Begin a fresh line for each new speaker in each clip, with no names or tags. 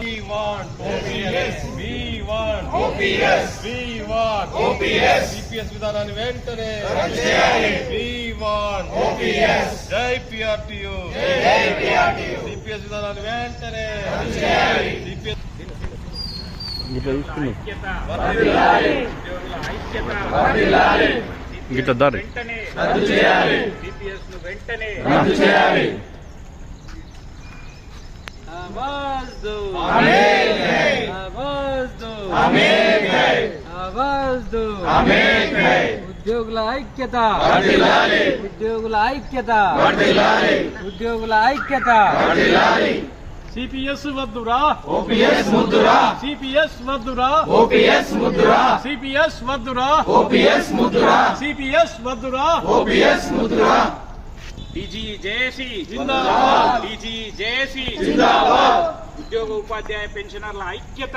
We want OPS. We want OPS. We want OPS. CPS విధానాన్ని వెంటనే We want OPS. జై PRTU. జై PRTU. CPS విధానాన్ని వెంటనే ఇట్లా
చూసుకున్నాం
ఇట్లా దారి.
ఉద్యోగుల ఐక్యత. ఉద్యోగుల ఐక్యత. ఉద్యోగుల ఐక్యత.
సిపిఎస్ వద్దురా
OPS ముద్దురా
సిపిఎస్ వద్దురా
ఓపీఎస్ ముద్దురా
సిపిఎస్ వద్దురా
ఓపీఎస్ ముద్దురా
సిపిఎస్ వద్దురా
ఓపీఎస్ ముద్దురా
డీజీ జేసి
జిందాబాద్.
డీజీ జేసి
జిందాబాద్.
ఉద్యోగ ఉపాధ్యాయ పెన్షనర్ల ఐక్యత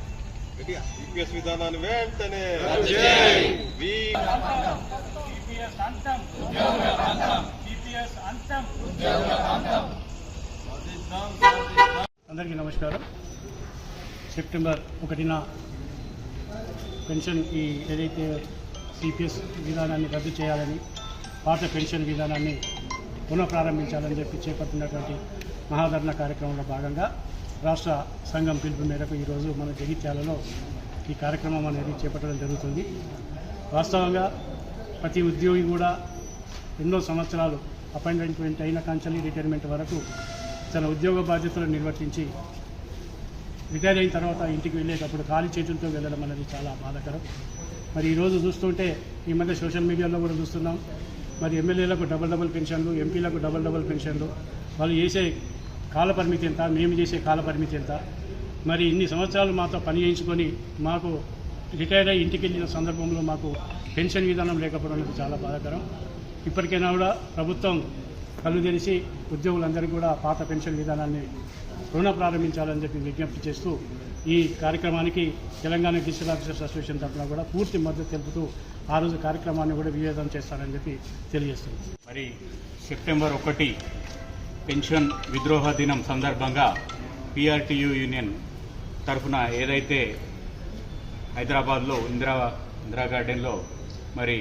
ఈపీఎస్ విధానాన్ని వెంటనే వి
సిపిఎస్ అంతం. సిపిఎస్ అంతం.
అందరికీ నమస్కారం. సెప్టెంబర్ ఒకటిన పెన్షన్ ఈ ఏదైతే సిపిఎస్ విధానాన్ని రద్దు చేయాలని పాత పెన్షన్ విధానాన్ని పునఃప్రారంభించాలని చెప్పి చేపట్టినటువంటి మహాధరణ కార్యక్రమంలో భాగంగా రాష్ట్ర సంఘం పిలుపు మేరకు ఈరోజు మన జగిత్యాలలో ఈ కార్యక్రమం అనేది చేపట్టడం జరుగుతుంది. వాస్తవంగా ప్రతి ఉద్యోగి కూడా ఎన్నో సంవత్సరాలు అపాయింట్మెంట్ అయిన కాంచలి రిటైర్మెంట్ వరకు తన ఉద్యోగ బాధ్యతలు నిర్వర్తించి రిటైర్ అయిన తర్వాత ఇంటికి వెళ్ళేటప్పుడు ఖాళీ చేతులతో వెళ్ళడం అనేది చాలా బాధాకరం. మరి ఈరోజు చూస్తుంటే ఈ మధ్య సోషల్ మీడియాలో కూడా చూస్తున్నాం. మరి ఎమ్మెల్యేలకు డబుల్ డబుల్ పెన్షన్లు ఎంపీలకు డబుల్ డబుల్ పెన్షన్లు వాళ్ళు చేసే కాల పరిమితి ఎంత మేము చేసే కాలపరిమితి ఎంత? మరి ఇన్ని సంవత్సరాలు మాతో పని చేయించుకొని మాకు రిటైర్ అయ్యి ఇంటికి వెళ్ళిన సందర్భంలో మాకు పెన్షన్ విధానం లేకపోవడం అనేది చాలా బాధాకరం. ఇప్పటికైనా కూడా ప్రభుత్వం కళ్ళు తెరిచి ఉద్యోగులందరికీ కూడా పాత పెన్షన్ విధానాన్ని రుణ ప్రారంభించాలని చెప్పి విజ్ఞప్తి చేస్తూ ఈ కార్యక్రమానికి తెలంగాణ డిజిటల్ ఆఫీసర్స్ అసోసియేషన్ తరఫున కూడా పూర్తి మద్దతు తెలుపుతూ ఆ రోజు కార్యక్రమాన్ని కూడా వివేదం చేస్తారని చెప్పి తెలియజేస్తుంది
మరి సెప్టెంబర్ ఒకటి పెన్షన్ విద్రోహ దినం సందర్భంగా పిఆర్టీయు యూనియన్ తరఫున ఏదైతే హైదరాబాద్లో ఇందిరా ఇందిరా గార్డెన్లో మరి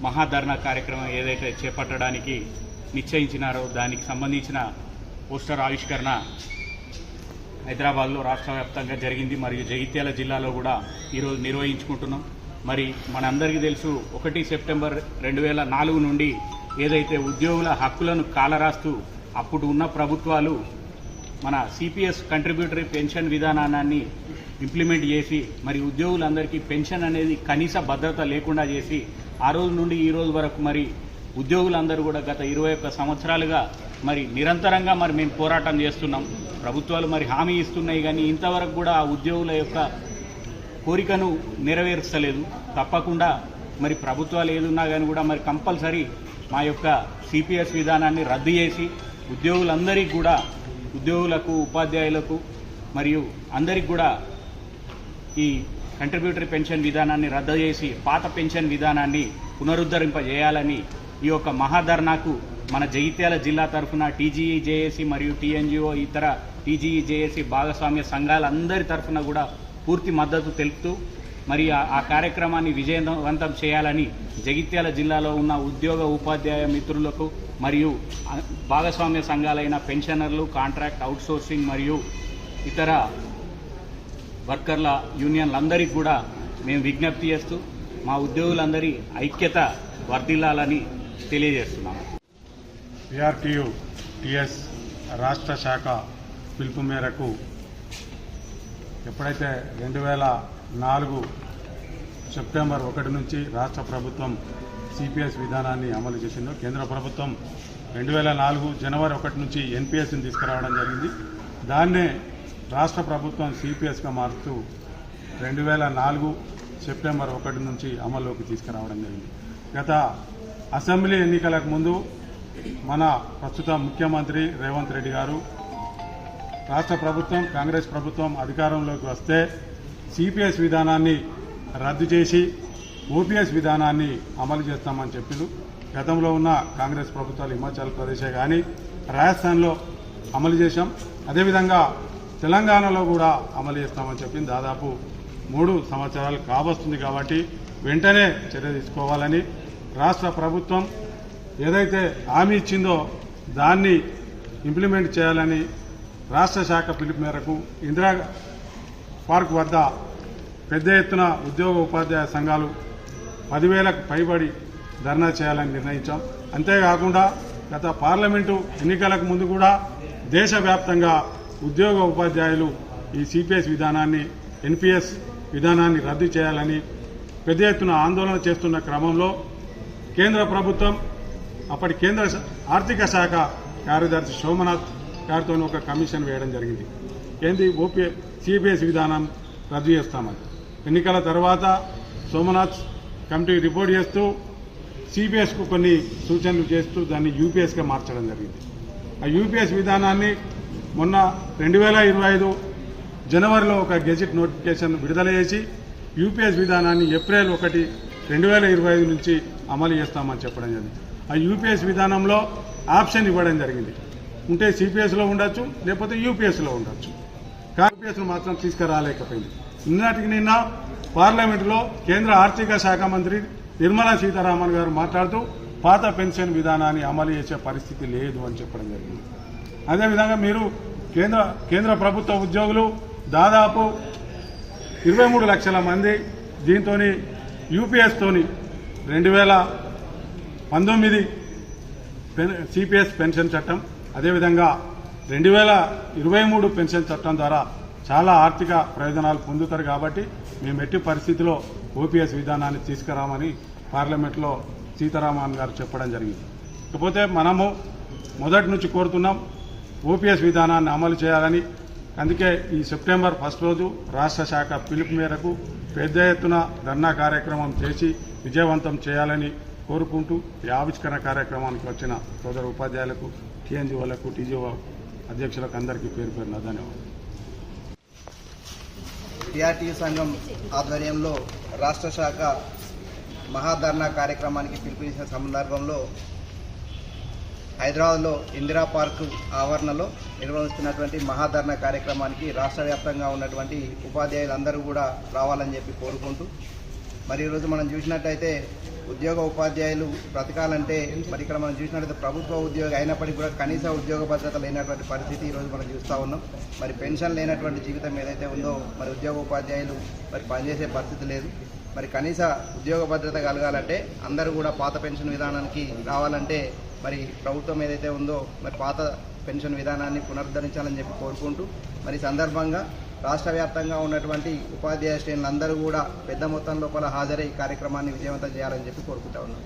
మహాధర్నా కార్యక్రమం ఏదైతే చేపట్టడానికి నిశ్చయించినారో దానికి సంబంధించిన పోస్టర్ ఆవిష్కరణ హైదరాబాద్లో రాష్ట్ర వ్యాప్తంగా జరిగింది. మరియు జగిత్యాల జిల్లాలో కూడా ఈరోజు నిర్వహించుకుంటున్నాం. మరి మనందరికీ తెలుసు ఒకటి సెప్టెంబర్ రెండు వేల నాలుగు నుండి ఏదైతే ఉద్యోగుల హక్కులను కాలరాస్తూ అప్పుడు ఉన్న ప్రభుత్వాలు మన సిపిఎస్ కంట్రిబ్యూటరీ పెన్షన్ విధానాన్ని ఇంప్లిమెంట్ చేసి మరి ఉద్యోగులందరికీ పెన్షన్ అనేది కనీస భద్రత లేకుండా చేసి ఆ రోజు నుండి ఈ రోజు వరకు మరి ఉద్యోగులందరూ కూడా గత ఇరవై ఒక్క సంవత్సరాలుగా మరి నిరంతరంగా మరి మేము పోరాటం చేస్తున్నాం. ప్రభుత్వాలు మరి హామీ ఇస్తున్నాయి కానీ ఇంతవరకు కూడా ఆ ఉద్యోగుల యొక్క కోరికను నెరవేర్చలేదు. తప్పకుండా మరి ప్రభుత్వాలు ఏదున్నా కానీ కూడా మరి కంపల్సరీ మా యొక్క సిపిఎస్ విధానాన్ని రద్దు చేసి ఉద్యోగులందరికీ కూడా ఉద్యోగులకు ఉపాధ్యాయులకు మరియు అందరికి కూడా ఈ కంట్రిబ్యూటరీ పెన్షన్ విధానాన్ని రద్దు చేసి పాత పెన్షన్ విధానాన్ని పునరుద్ధరింపజేయాలని ఈ యొక్క మహాధర్నాకు మన జగిత్యాల జిల్లా తరఫున టీజీఈ జేఏసీ మరియు టీఎన్జిఓ ఇతర టీజీఈ జేఏసీ భాగస్వామ్య సంఘాలందరి తరఫున కూడా పూర్తి మద్దతు తెలుపుతూ మరి ఆ- కార్యక్రమాన్ని విజయవంతం చేయాలని జగిత్యాల జిల్లాలో ఉన్న ఉద్యోగ ఉపాధ్యాయ మిత్రులకు మరియు భాగస్వామ్య సంఘాలైన పెన్షనర్లు కాంట్రాక్ట్ అవుట్సోర్సింగ్ మరియు ఇతర వర్కర్ల యూనియన్లందరికీ కూడా మేము విజ్ఞప్తి చేస్తూ మా ఉద్యోగులందరి ఐక్యత వర్ధిల్లాలని తెలియజేస్తున్నాము.
పిఆర్టీయు టిఎస్ రాష్ట్ర శాఖ పిలుపు మేరకు ఎప్పుడైతే రెండు వేల నాలుగు సెప్టెంబర్ ఒకటి నుంచి రాష్ట్ర ప్రభుత్వం సిపిఎస్ విధానాన్ని అమలు చేసిందో కేంద్ర ప్రభుత్వం రెండు వేల నాలుగు జనవరి ఒకటి నుంచి ఎన్పిఎస్ని తీసుకురావడం జరిగింది. దాన్నే రాష్ట్ర ప్రభుత్వం సిపిఎస్గా మారుతూ రెండు వేల నాలుగు సెప్టెంబర్ ఒకటి నుంచి అమల్లోకి తీసుకురావడం జరిగింది. గత అసెంబ్లీ ఎన్నికలకు ముందు మన ప్రస్తుత ముఖ్యమంత్రి రేవంత్ రెడ్డి గారు రాష్ట్ర ప్రభుత్వం కాంగ్రెస్ ప్రభుత్వం అధికారంలోకి వస్తే సిపిఎస్ విధానాన్ని రద్దు చేసి ఓపీఎస్ విధానాన్ని అమలు చేస్తామని చెప్పిండు గతంలో ఉన్న కాంగ్రెస్ ప్రభుత్వాలు హిమాచల్ ప్రదేశే కానీ రాజస్థాన్లో అమలు చేశాం. అదేవిధంగా తెలంగాణలో కూడా అమలు చేస్తామని చెప్పింది. దాదాపు మూడు సంవత్సరాలు కావస్తుంది కాబట్టి వెంటనే చర్య తీసుకోవాలని రాష్ట్ర ప్రభుత్వం ఏదైతే హామీ ఇచ్చిందో దాన్ని ఇంప్లిమెంట్ చేయాలని రాష్ట్ర శాఖ పిలుపు మేరకు ఇందిరా పార్క్ వద్ద పెద్ద ఎత్తున ఉద్యోగ ఉపాధ్యాయ సంఘాలు పదివేలకు పైబడి ధర్నా చేయాలని నిర్ణయించాం. అంతేకాకుండా గత పార్లమెంటు ఎన్నికలకు ముందు కూడా దేశవ్యాప్తంగా ఉద్యోగ ఉపాధ్యాయులు ఈ సిపిఎస్ విధానాన్ని ఎన్పిఎస్ విధానాన్ని రద్దు చేయాలని పెద్ద ఎత్తున ఆందోళన చేస్తున్న క్రమంలో కేంద్ర ప్రభుత్వం అప్పటి కేంద్ర ఆర్థిక శాఖ కార్యదర్శి సోమనాథ్ గారితో ఒక కమిషన్ వేయడం జరిగింది. ఏంది ఓపీ సిబిఎస్ విధానం రద్దు చేస్తామని. ఎన్నికల తర్వాత సోమనాథ్ కమిటీ రిపోర్ట్ చేస్తూ సిబిఎస్కు కొన్ని సూచనలు చేస్తూ దాన్ని యూపీఎస్గా మార్చడం జరిగింది. ఆ యూపీఎస్ విధానాన్ని మొన్న రెండు వేల ఇరవై ఐదు జనవరిలో ఒక గెజిట్ నోటిఫికేషన్ విడుదల చేసి యూపీఎస్ విధానాన్ని ఏప్రిల్ ఒకటి రెండు వేల ఇరవై ఐదు నుంచి అమలు చేస్తామని చెప్పడం జరిగింది. ఆ యూపీఎస్ విధానంలో ఆప్షన్ ఇవ్వడం జరిగింది. ఉంటే సిపిఎస్లో ఉండొచ్చు లేకపోతే యూపీఎస్లో ఉండొచ్చు. యూపీఎస్ను మాత్రం తీసుకురాలేకపోయింది. నిన్నటికి నిన్న పార్లమెంటులో కేంద్ర ఆర్థిక శాఖ మంత్రి నిర్మలా సీతారామన్ గారు మాట్లాడుతూ పాత పెన్షన్ విధానాన్ని అమలు చేసే పరిస్థితి లేదు అని చెప్పడం జరిగింది. అదేవిధంగా మీరు కేంద్ర కేంద్ర ప్రభుత్వ ఉద్యోగులు దాదాపు ఇరవై మూడు లక్షల మంది దీంతో యూపీఎస్తోని రెండు వేల పంతొమ్మిది పెన్ సిపిఎస్ పెన్షన్ చట్టం అదేవిధంగా రెండు వేల ఇరవై మూడు పెన్షన్ చట్టం ద్వారా చాలా ఆర్థిక ప్రయోజనాలు పొందుతారు కాబట్టి మేము ఎట్టి పరిస్థితిలో ఓపీఎస్ విధానాన్ని తీసుకురామని పార్లమెంట్లో సీతారామన్ గారు చెప్పడం జరిగింది. ఇకపోతే మనము మొదటి నుంచి కోరుతున్నాం ఓపీఎస్ విధానాన్ని అమలు చేయాలని. అందుకే ఈ సెప్టెంబర్ ఫస్ట్ రోజు రాష్ట్ర శాఖ పిలుపు మేరకు పెద్ద ఎత్తున ధర్నా కార్యక్రమం చేసి విజయవంతం చేయాలని కోరుకుంటూ ఈ ఆవిష్కరణ కార్యక్రమానికి వచ్చిన సోదర ఉపాధ్యాయులకు టీఎన్జీఓలకు టీజీఓ అధ్యక్షులకు అందరికీ పేరు పేరున ధన్యవాదాలు.
టీఆర్టీ సంఘం ఆధ్వర్యంలో రాష్ట్ర శాఖ మహాధర్నా కార్యక్రమానికి పిలుపునిచ్చిన సందర్భంలో హైదరాబాద్లో ఇందిరా పార్కు ఆవరణలో నిర్వహిస్తున్నటువంటి మహాధర్నా కార్యక్రమానికి రాష్ట్ర వ్యాప్తంగా ఉన్నటువంటి ఉపాధ్యాయులందరూ కూడా రావాలని చెప్పి కోరుకుంటూ మరి ఈరోజు మనం చూసినట్టయితే ఉద్యోగ ఉపాధ్యాయులు బ్రతకాలంటే మరి ఇక్కడ మనం చూసినట్టయితే ప్రభుత్వ ఉద్యోగి అయినప్పటికీ కూడా కనీస ఉద్యోగ భద్రత లేనటువంటి పరిస్థితి ఈరోజు మనం చూస్తూ ఉన్నాం. మరి పెన్షన్ లేనటువంటి జీవితం ఏదైతే ఉందో మరి ఉద్యోగ ఉపాధ్యాయులు మరి పనిచేసే పరిస్థితి లేదు. మరి కనీస ఉద్యోగ భద్రత కలగాలంటే అందరూ కూడా పాత పెన్షన్ విధానానికి రావాలంటే మరి ప్రభుత్వం ఏదైతే ఉందో మరి పాత పెన్షన్ విధానాన్ని పునరుద్ధరించాలని చెప్పి కోరుకుంటూ మరి సందర్భంగా రాష్ట్ర వ్యాప్తంగా ఉన్నటువంటి ఉపాధ్యాయ శ్రేణులందరూ కూడా పెద్ద మొత్తం లోపల హాజరై కార్యక్రమాన్ని విజయవంతం చేయాలని చెప్పి కోరుకుంటా ఉన్నాం.